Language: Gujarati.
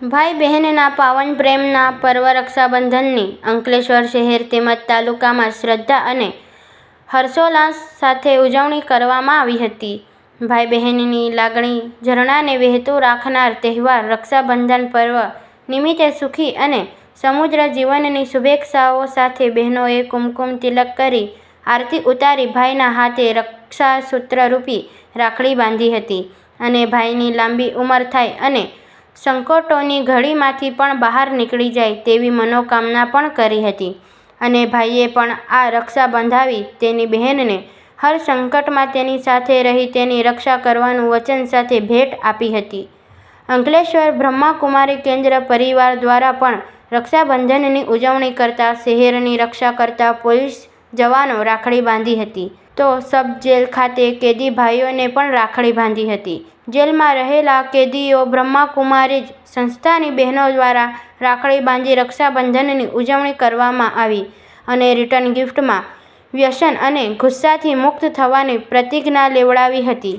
ભાઈ બહેનના પાવન પ્રેમના પર્વ રક્ષાબંધનની અંકલેશ્વર શહેર તેમજ તાલુકામાં શ્રદ્ધા અને હર્ષોલ્લાસ સાથે ઉજવણી કરવામાં આવી હતી. ભાઈ બહેનની લાગણી, ઝરણાને વહેતું રાખનાર તહેવાર, રક્ષાબંધન પર્વ નિમિત્તે સુખી અને સમુદ્ર જીવનની શુભેચ્છાઓ સાથે બહેનોએ કુમકુમ તિલક કરી આરતી ઉતારી ભાઈના હાથે રક્ષાસૂત્રરૂપી રાખડી બાંધી હતી અને ભાઈની લાંબી ઉંમર થાય અને સંકટોની ઘડીમાંથી પણ બહાર નીકળી જાય તેવી મનોકામના પણ કરી હતી. અને ભાઈએ પણ આ રક્ષા બંધાવી તેની બહેનને હર સંકટમાં તેની સાથે રહી તેની રક્ષા કરવાનું વચન સાથે ભેટ આપી હતી. અંકલેશ્વર બ્રહ્માકુમારી કેન્દ્ર પરિવાર દ્વારા પણ રક્ષાબંધનની ઉજવણી કરતા શહેરની રક્ષા કરતા પોલીસ જવાનો રાખડી બાંધી હતી. તો સબ જેલ ખાતે કેદી ભાઈઓને પણ રાખડી બાંધી હતી. જેલમાં રહેલા કેદીઓ બ્રહ્માકુમારી જ સંસ્થાની બહેનો દ્વારા રાખડી બાંધી રક્ષાબંધનની ઉજવણી કરવામાં આવી અને રિટર્ન ગિફ્ટમાં વ્યસન અને ગુસ્સાથી મુક્ત થવાની પ્રતિજ્ઞા લેવડાવી હતી.